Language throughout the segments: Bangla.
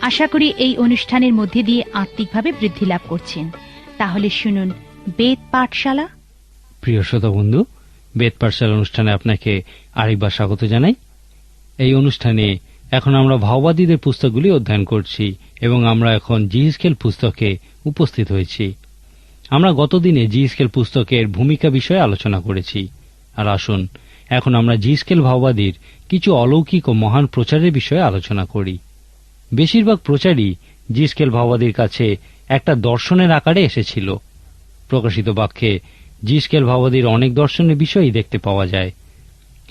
আশা করি এই অনুষ্ঠানের মধ্যে দিয়ে আত্মিকভাবে বৃদ্ধি লাভ করছেন। তাহলে শুনুন, বেদ পাঠশালা। প্রিয় শ্রোতা বন্ধু বেদ পাঠশালা অনুষ্ঠানে আপনাকে আরেকবার স্বাগত জানাই। এই অনুষ্ঠানে এখন আমরা ভাওবাদীদের পুস্তকগুলি অধ্যয়ন করছি এবং আমরা এখন জিহিসকেল পুস্তকে উপস্থিত হয়েছি। আমরা গতদিনে জিহিসকেল পুস্তকের ভূমিকা বিষয়ে আলোচনা করেছি। আর আসুন, এখন আমরা জিহিসকেল ভাওবাদীর কিছু অলৌকিক ও মহান প্রচারের বিষয়ে আলোচনা করি। বেশিরভাগ প্রচারই জিসকেল ভাওবাদীর কাছে একটা দর্শনের আকারে এসেছিল। প্রকাশিত বাক্যে জিসকেল ভাওবাদীর অনেক দর্শনের বিষয়ই দেখতে পাওয়া যায়।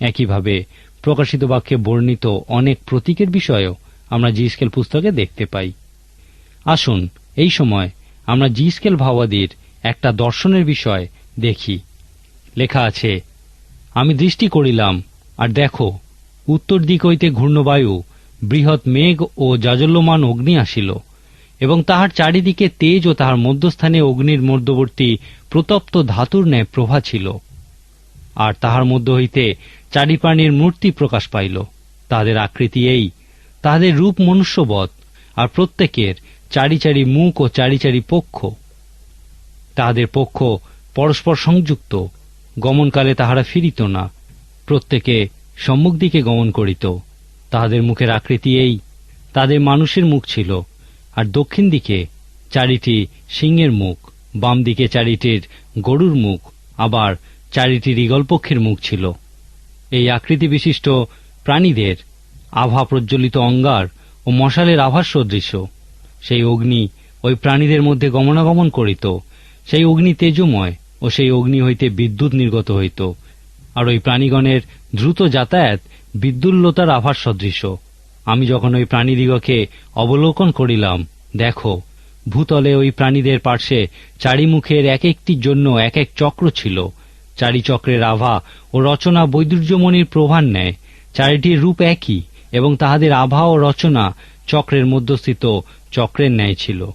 একইভাবে প্রকাশিত বাক্যে বর্ণিত অনেক প্রতীকের বিষয়েও আমরা জিসকেল পুস্তকে দেখতে পাই। আসুন এই সময় আমরা জিসকেল ভাওবাদীর একটা দর্শনের বিষয় দেখি। লেখা আছে, আমি দৃষ্টি করিলাম আর দেখো, উত্তর দিক হইতে ঘূর্ণবায়ু বৃহৎ মেঘ ও জাজল্যমান অগ্নি আসিল, এবং তাহার চারিদিকে তেজ ও তাহার মধ্যস্থানে অগ্নির মধ্যবর্তী প্রতপ্ত ধাতুর ন্যায় প্রভা ছিল, আর তাহার মধ্য হইতে চারি প্রাণীর মূর্তি প্রকাশ পাইল। তাহাদের আকৃতি এই, তাহাদের রূপ মনুষ্যবৎ, আর প্রত্যেকের চারি চারি মুখ ও চারি চারি পক্ষ। তাহাদের পক্ষ পরস্পর সংযুক্ত, গমনকালে তাহারা ফিরিত না, প্রত্যেকে সম্মুখ দিকে গমন করিত। তাহাদের মুখের আকৃতি এই। তাদের মানুষের মুখ ছিল, আর দক্ষিণ দিকে চারিটি সিংহের মুখ, বাম দিকে চারিটির গরুর মুখ, আবার চারিটি রিগলপক্ষের মুখ ছিল। এই আকৃতি বিশিষ্ট প্রাণীদের আভা প্রজ্বলিত অঙ্গার ও মশালের আভাস সদৃশ্য সেই অগ্নি ওই প্রাণীদের মধ্যে গমনাগমন করিত। সেই অগ্নি তেজময় ও সেই অগ্নি হইতে বিদ্যুৎ নির্গত হইত। আর ওই প্রাণীগণের দ্রুত যাতায়াত বিদ্যুল্লতার আভাস সদৃশ আমি যখন ওই প্রাণীদিগকে অবলোকন করিলাম, দেখো, ভূতলে ওই প্রাণীদের পার্শ্বে চারিমুখের এক একটির জন্য এক এক চক্র ছিল। চারি চক্রের আভা ও রচনা বৈদুর্যমণির প্রভার নেয়। চারিটির রূপ একই এবং তাহাদের আভা ও রচনা চক্রের মধ্যস্থিত চক্রের ন্যায় ছিল।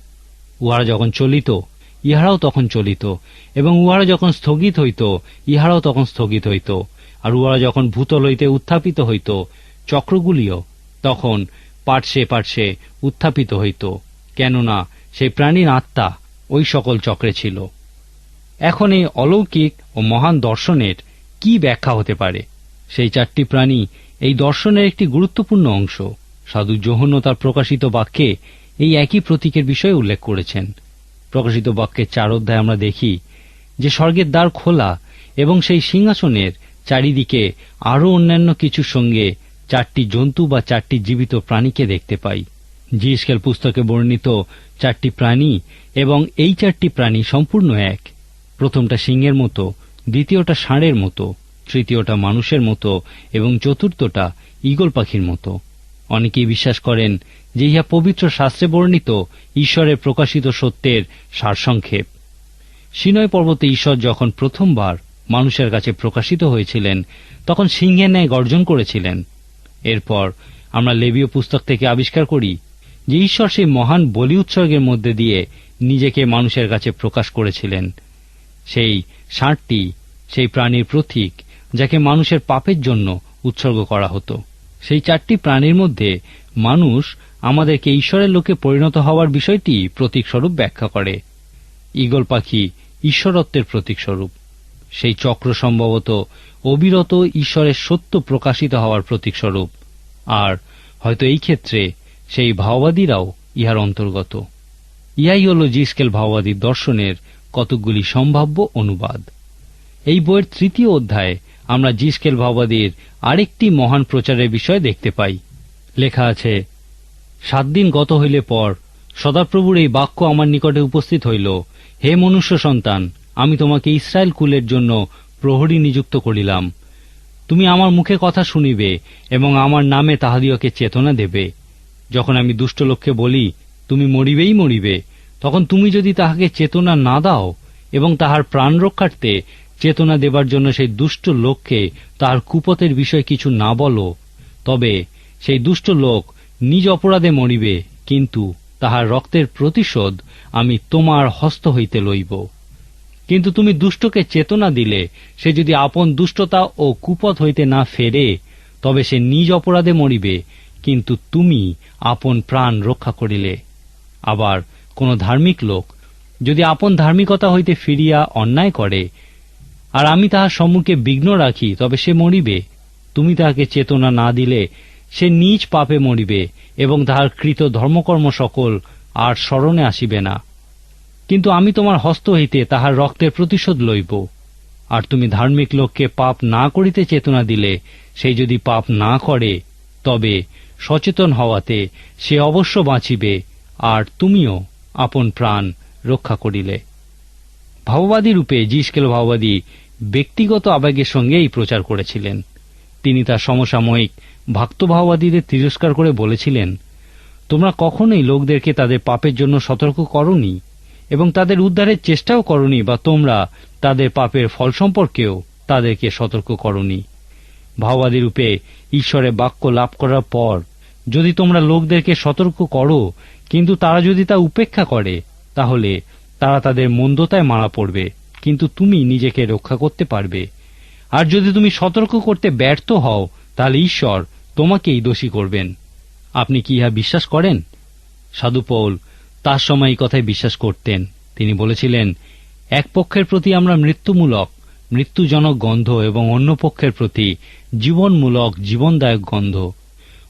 উহারা যখন চলিত, ইহারাও তখন চলিত এবং উহারা যখন স্থগিত হইত, ইহারাও তখন স্থগিত হইত। আর উহারা যখন ভূতল হইতে উত্থাপিত হইত, চক্রগুলিও তখন পার্শ্বে পার্শ্বে উত্থাপিত হইত, কেননা সেই প্রাণীর আত্মা ওই সকল চক্রে ছিল। এখন এই অলৌকিক ও মহান দর্শনের কি ব্যাখ্যা হতে পারে? সেই চারটি প্রাণী এই দর্শনের একটি গুরুত্বপূর্ণ অংশ। সাধু জোহন তার প্রকাশিত বাক্যে এই একই প্রতীকের বিষয়ে উল্লেখ করেছেন। প্রকাশিত বাক্যের চার অধ্যায় আমরা দেখি যে স্বর্গের দ্বার খোলা এবং সেই সিংহাসনের চারিদিকে আরও অন্যান্য কিছুর সঙ্গে চারটি জন্তু বা চারটি জীবিত প্রাণীকে দেখতে পাই। জিএসকেল পুস্তকে বর্ণিত চারটি প্রাণী এবং এই চারটি প্রাণী সম্পূর্ণ এক। প্রথমটা সিংহের মতো, দ্বিতীয়টা ষাঁড়ের মতো, তৃতীয়টা মানুষের মতো এবং চতুর্থটা ঈগল পাখির মতো। অনেকেই বিশ্বাস করেন যে ইহা পবিত্র শাস্ত্রে বর্ণিত ঈশ্বরের প্রকাশিত সত্যের সারসংক্ষেপ। সিনয় পর্বতে ঈশ্বর যখন প্রথমবার মানুষের কাছে প্রকাশিত হয়েছিলেন, তখন সিংহের ন্যায় গর্জন করেছিলেন। এরপর আমরা লেবীয় পুস্তক থেকে আবিষ্কার করি যে ঈশ্বর সেই মহান বলি উৎসর্গের মধ্যে দিয়ে নিজেকে মানুষের কাছে প্রকাশ করেছিলেন। সেই ষাঁড়টি, সেই প্রাণীর প্রতীক, যাকে মানুষের পাপের জন্য উৎসর্গ করা হতো। সেই চারটি প্রাণীর মধ্যে মানুষ আমাদেরকে ঈশ্বরের লোকে পরিণত হওয়ার বিষয়টি প্রতীকস্বরূপ ব্যাখ্যা করে। ঈগল পাখি ঈশ্বরত্বের প্রতীকস্বরূপ। সেই চক্র সম্ভবত অবিরত ঈশ্বরের সত্য প্রকাশিত হওয়ার প্রতীকস্বরূপ। আর হয়তো এই ক্ষেত্রে সেই ভাওবাদীরাও ইহার অন্তর্গত। ইহাই হল জিস্কেল ভাওবাদীর দর্শনের কতকগুলি সম্ভাব্য অনুবাদ। এই বইয়ের তৃতীয় অধ্যায়ে আমরা জিস্কেল ভাওবাদীর আরেকটি মহান প্রচারের বিষয় দেখতে পাই। লেখা আছে, সাত দিন গত হইলে পর সদাপ্রভুর এই বাক্য আমার নিকটে উপস্থিত হইল। হে মনুষ্য সন্তান আমি তোমাকে ইসরায়েল কুলের জন্য প্রহরী নিযুক্ত করিলাম। তুমি আমার মুখে কথা শুনিবে এবং আমার নামে তাহাদিওকে চেতনা দেবে। যখন আমি দুষ্ট লোককে বলি, তুমি মরিবেই মরিবে, তখন তুমি যদি তাহাকে চেতনা না দাও এবং তাহার প্রাণ রক্ষার্থে চেতনা দেবার জন্য সেই দুষ্ট লোককে তাহার কুপতের বিষয়ে কিছু না বলো, তবে সেই দুষ্ট লোক নিজ অপরাধে মরিবে, কিন্তু তাহার রক্তের প্রতিশোধ আমি তোমার হস্ত হইতে লইব। কিন্তু তুমি দুষ্টকে চেতনা দিলে, সে যদি আপন দুষ্টতা ও কুপথ হইতে না ফেরে, তবে সে নিজ অপরাধে মরিবে, কিন্তু তুমি আপন প্রাণ রক্ষা করিলে। আবার কোন ধার্মিক লোক যদি আপন ধার্মিকতা হইতে ফিরিয়া অন্যায় করে, আর আমি তাহার সম্মুখে বিঘ্ন রাখি, তবে সে মরিবে। তুমি তাহাকে চেতনা না দিলে, সে নিজ পাপে মরিবে, এবং তাহার কৃত ধর্মকর্ম সকল আর স্মরণে আসিবে না। কিন্তু আমি তোমার হস্ত হইতে তাহার রক্তের প্রতিশোধ লইব। আর তুমি ধার্মিক লোককে পাপ না করিতে চেতনা দিলে, সে যদি পাপ না করে, তবে সচেতন হওয়াতে সে অবশ্য বাঁচিবে, আর তুমিও আপন প্রাণ রক্ষা করিলে। ভাববাদী রূপে জিসকেল ভাববাদী ব্যক্তিগত আবেগের সঙ্গে এই প্রচার করেছিলেন। তিনি তার সমসাময়িক ভক্তভাববাদীদের তিরস্কার করে বলেছিলেন, তোমরা কখনোই লোকদেরকে তাদের পাপের জন্য সতর্ক করনি? এবং তাদের উদ্ধারের চেষ্টাও করনি বা তোমরা তাদের পাপের ফল সম্পর্কেও তাদেরকে সতর্ক করনি। ভাওবাদী রূপে ঈশ্বরের বাক্য লাভ করার পর যদি তোমরা লোকদেরকে সতর্ক করো, কিন্তু তারা যদি তা উপেক্ষা করে, তাহলে তারা তাদের মন্দতায় মারা পড়বে, কিন্তু তুমি নিজেকে রক্ষা করতে পারবে। আর যদি তুমি সতর্ক করতে ব্যর্থ হও, তাহলে ঈশ্বর তোমাকেই দোষী করবেন। আপনি কি ইহা বিশ্বাস করেন? সাধু পৌল তার সময় এই কথায় বিশ্বাস করতেন। তিনি বলেছিলেন, এক পক্ষের প্রতি আমরা মৃত্যুমূলক, মৃত্যুজনক গন্ধ এবং অন্য পক্ষের প্রতি জীবনমূলক, জীবনদায়ক গন্ধ।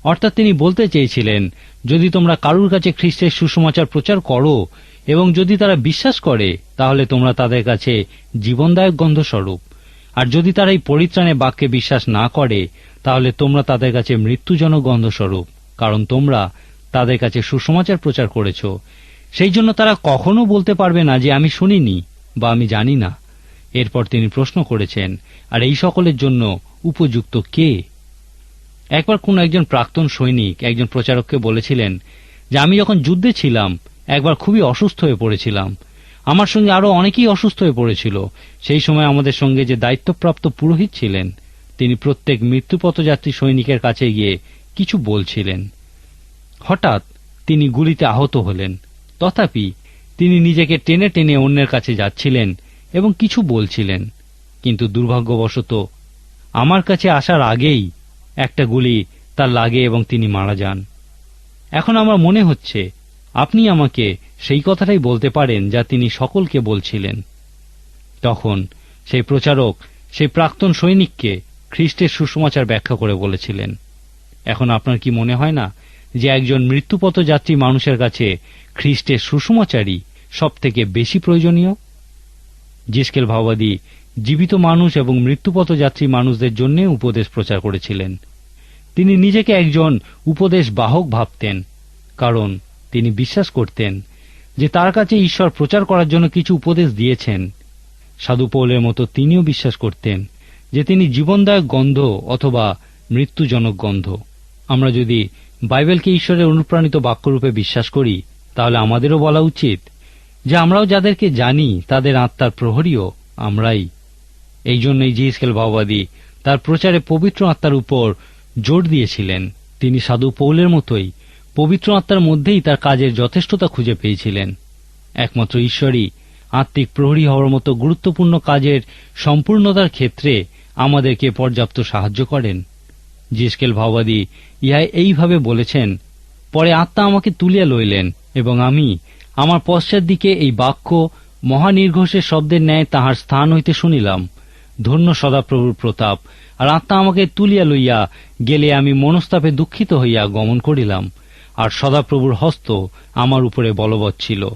অর্থাৎ তিনি বলতে চেয়েছিলেন, যদি তোমরা কারুর কাছে খ্রিস্টের সুসমাচার প্রচার করো এবং যদি তারা বিশ্বাস করে, তাহলে তোমরা তাদের কাছে জীবনদায়ক গন্ধ স্বরূপ আর যদি তারা এই পরিত্রাণে বাক্যে বিশ্বাস না করে, তাহলে তোমরা তাদের কাছে মৃত্যুজনক গন্ধ স্বরূপ কারণ তোমরা তাদের কাছে সুসমাচার প্রচার করেছ। সেই জন্য তারা কখনো বলতে পারবে না যে আমি শুনিনি বা আমি জানি না। এরপর তিনি প্রশ্ন করেছেন, আর এই সকলের জন্য উপযুক্ত কে? একবার কোন একজন প্রাক্তন সৈনিক একজন প্রচারককে বলেছিলেন যে, আমি যখন যুদ্ধে ছিলাম, একবার খুবই অসুস্থ হয়ে পড়েছিলাম। আমার সঙ্গে আরও অনেকেই অসুস্থ হয়ে পড়েছিল। সেই সময় আমাদের সঙ্গে যে দায়িত্বপ্রাপ্ত পুরোহিত ছিলেন, তিনি প্রত্যেক মৃত্যুপথযাত্রী সৈনিকের কাছে গিয়ে কিছু বলছিলেন। হঠাৎ তিনি গুলিতে আহত হলেন। তথাপি তিনি নিজেকে টেনে টেনে অন্যের কাছে যাচ্ছিলেন এবং কিছু বলছিলেন। কিন্তু দুর্ভাগ্যবশত আমার কাছে আসার আগেই একটা গুলি তার লাগে এবং তিনি মারা যান। এখন আমার মনে হচ্ছে, আপনি আমাকে সেই কথাটাই বলতে পারেন যা তিনি সকলকে বলছিলেন। তখন সেই প্রচারক সেই প্রাক্তন সৈনিককে খ্রিস্টের সুসমাচার ব্যাখ্যা করে বলেছিলেন। এখন আপনার কি মনে হয় না যে একজন মৃত্যুপথ যাত্রী মানুষের কাছে খ্রিস্টের সুসমাচারই সব থেকে বেশি প্রয়োজনীয়? জিসকেল ভাওবাদী জীবিত মানুষ এবং মৃত্যুপথ যাত্রী মানুষদের জন্য উপদেশ প্রচার করেছিলেন। তিনি নিজেকে একজন উপদেশ বাহক ভাবতেন, কারণ তিনি বিশ্বাস করতেন যে তার কাছে ঈশ্বর প্রচার করার জন্য কিছু উপদেশ দিয়েছেন। সাধু পৌলের মতো তিনিও বিশ্বাস করতেন যে তিনি জীবনদায়ক গন্ধ অথবা মৃত্যুজনক গন্ধ। আমরা যদি বাইবেলকে ঈশ্বরের অনুপ্রাণিত বাক্যরূপে বিশ্বাস করি, তাহলে আমাদেরও বলা উচিত যে আমরাও যাদেরকে জানি, তাদের আত্মার প্রহরীও আমরাই। এই জন্যই জিএসকেল ভাওবাদী তার প্রচারে পবিত্র আত্মার উপর জোর দিয়েছিলেন। তিনি সাধু পৌলের মতোই পবিত্র আত্মার মধ্যেই তার কাজের যথেষ্টতা খুঁজে পেয়েছিলেন। একমাত্র ঈশ্বরই আত্মিক প্রহরী হওয়ার মতো গুরুত্বপূর্ণ কাজের সম্পূর্ণতার ক্ষেত্রে আমাদেরকে পর্যাপ্ত সাহায্য করেন। জিসকেল ভাওবাদী ইহাই এইভাবে বলেছেন, পরে আত্মা আমাকে তুলিয়া লইলেন এবং আমি আমার পশ্চাৎ দিকে এই বাক্য মহানির্ঘোষের শব্দের ন্যায় তাহার স্থান হইতে শুনিলাম। ধন্য সদাপ্রভুর প্রতাপ। আর আত্মা আমাকে তুলিয়া লইয়া গেলে আমি মনস্তাপে দুঃখিত হইয়া গমন করিলাম। আর সদাপ্রভুর হস্ত আমার উপরে বলবৎ ছিল।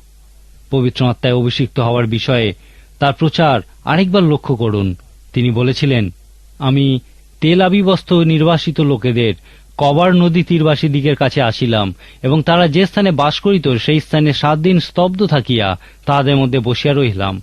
পবিত্র আত্মায় অভিষিক্ত হওয়ার বিষয়ে তার প্রচার আরেকবার লক্ষ্য করুন। তিনি বলেছিলেন, আমি তেল আবিবস্ত নির্বাসিত লোকেদের কবার নদী তীরবাসী দিকের কাছে আসিলাম, এবং তারা যে স্থানে বাস করিত সেই স্থানে সাত দিন স্তব্ধ থাকিয়া তাহাদের মধ্যে বসিয়া রহিলাম।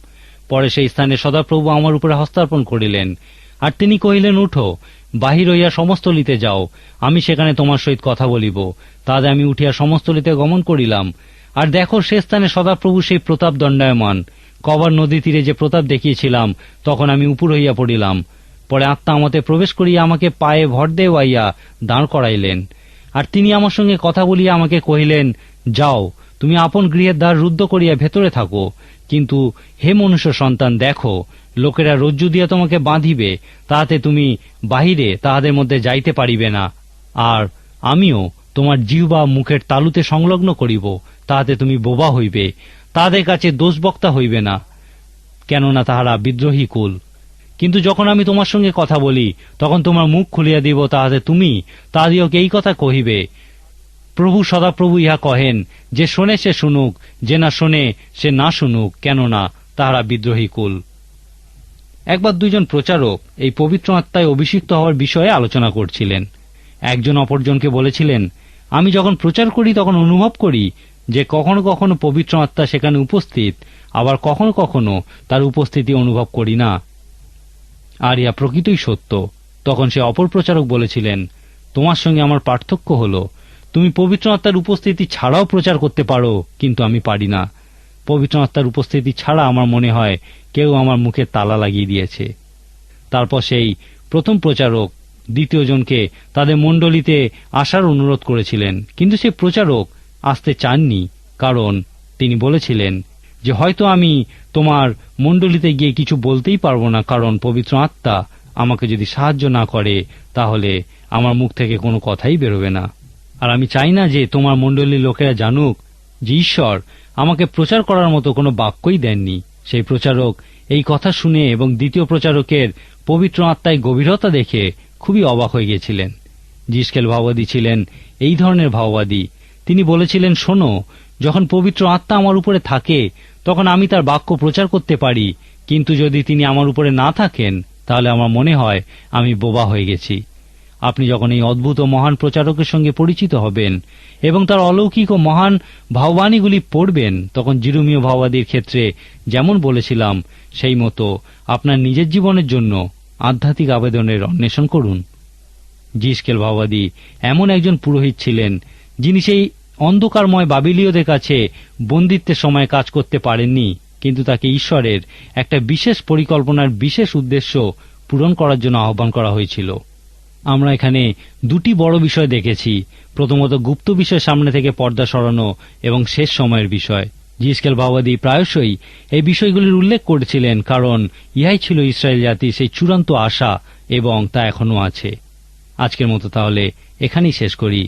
পরে সেই স্থানে সদাপ্রভু আমার উপরে হস্তার্পণ করিলেন। আর তিনি কহিলেন, উঠো, বাহির হইয়া সমস্তলিতে যাও, আমি সেখানে তোমার সহিত কথা বলিব। তাতে আমি উঠিয়া সমস্তলিতে গমন করিলাম। আর দেখো, সে স্থানে সদাপ্রভু সেই প্রতাপ দণ্ডায়মান। কবার নদী তীরে যে প্রতাপ দেখিয়েছিলাম, তখন আমি উপর হইয়া পড়িলাম। পরে আত্মা আমাতে প্রবেশ করিয়া আমাকে পায়ে ভর দেওয়াইয়া দাঁড় করাইলেন। আর তিনি আমার সঙ্গে কথা বলিয়া আমাকে কহিলেন, যাও, তুমি আপন গৃহের দ্বার রুদ্ধ করিয়া ভেতরে থাকো। কিন্তু হে মনুষ্য সন্তান, দেখো, লোকেরা রজ্জু দিয়া তোমাকে বাঁধিবে, তাহাতে তুমি বাহিরে তাহাদের মধ্যে যাইতে পারিবে না। আর আমিও তোমার জিহ্বা মুখের তালুতে সংলগ্ন করিব, তাহাতে তুমি বোবা হইবে তাদের কাছে দোষবক্তা হইবে না। কেননা তাহারা বিদ্রোহী কুল। কিন্তু যখন আমি তোমার সঙ্গে কথা বলি, তখন তোমার মুখ খুলিয়া দিব তাহাতে তুমি তাহাদিওকে এই কথা কহিবে? প্রভু সদাপ্রভু ইহা কহেন, যে শোনে সে শুনুক, যে না শোনে সে না শুনুক, কেননা তাহারা বিদ্রোহী কুল। একবার দুইজন প্রচারক এই পবিত্র আত্মায় অভিষিক্ত হওয়ার বিষয়ে আলোচনা করছিলেন। একজন অপরজনকে বলেছিলেন, আমি যখন প্রচার করি, তখন অনুভব করি যে কখনো কখনো পবিত্র আত্মা সেখানে উপস্থিত, আবার কখনো কখনো তার উপস্থিতি অনুভব করি না। আর ইয়া প্রকৃতই সত্য। তখন সে অপর প্রচারক বলেছিলেন, তোমার সঙ্গে আমার পার্থক্য হল, তুমি পবিত্র আত্মার উপস্থিতি ছাড়াও প্রচার করতে পারো, কিন্তু আমি পারি না। পবিত্র আত্মার উপস্থিতি ছাড়া আমার মনে হয় কেউ আমার মুখে তালা লাগিয়ে দিয়েছে। তারপর সেই প্রথম প্রচারক দ্বিতীয় জনকে তাদের মণ্ডলীতে আসার অনুরোধ করেছিলেন, কিন্তু সে প্রচারক আসতে চাননি, কারণ তিনি বলেছিলেন যে হয়তো আমি তোমার মণ্ডলীতে গিয়ে কিছু বলতেই পারব না, কারণ পবিত্র আত্মা আমাকে যদি সাহায্য না করে, তাহলে আমার মুখ থেকে কোনো কথাই বেরোবে না। আর আমি চাই না যে তোমার মণ্ডলীর লোকেরা জানুক যে ঈশ্বর আমাকে প্রচার করার মতো কোনো বাক্যই দেননি। সেই প্রচারক এই কথা শুনে এবং দ্বিতীয় প্রচারকের পবিত্র আত্মায় গভীরতা দেখে খুবই অবাক হয়ে গেছিলেন। জিসকেল ভাওবাদী ছিলেন এই ধরনের ভাওবাদী তিনি বলেছিলেন, শোনো, যখন পবিত্র আত্মা আমার উপরে থাকে তখন আমি তার বাক্য প্রচার করতে পারি, কিন্তু যদি তিনি আমার উপরে না থাকেন, তাহলে আমার মনে হয় আমি বোবা হয়ে গেছি। আপনি যখন এই অদ্ভুত ও মহান প্রচারকের সঙ্গে পরিচিত হবেন, এবং তার অলৌকিক ও মহান ভাববাণীগুলি পড়বেন, তখন জিরুমীয় ভাওবাদীর ক্ষেত্রে যেমন বলেছিলাম, সেই মতো আপনার নিজের জীবনের জন্য আধ্যাত্মিক আবেদনের অন্বেষণ করুন। জিসকেল ভাওবাদী এমন একজন পুরোহিত ছিলেন, যিনি সেই অন্ধকারময় বাবিলীয়দের কাছে বন্দিত্বের সময় কাজ করতে পারেননি, কিন্তু তাকে ঈশ্বরের একটা বিশেষ পরিকল্পনার বিশেষ উদ্দেশ্য পূরণ করার জন্য আহ্বান করা হয়েছিল। আমরা এখানে দুটি বড় বিষয় দেখেছি, প্রথমত গুপ্ত বিষয় সামনে থেকে পর্দা সরানো এবং শেষ সময়ের বিষয়। জিসকেল বাবাদি প্রায়শই এই বিষয়গুলির উল্লেখ করেছিলেন, কারণ ইহাই ছিল ইসরায়েল জাতির সেই চূড়ান্ত আশা এবং তা এখনও আছে। আজকের মতো তাহলে এখানেই শেষ করি।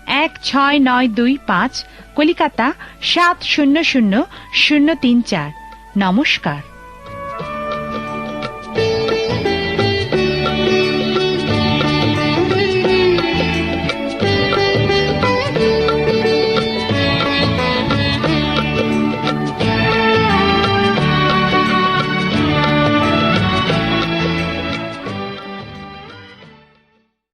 এক ছয় নয় দুই পাঁচ কলিকাতা সাত শূন্য শূন্য শূন্য তিন চার। নমস্কার।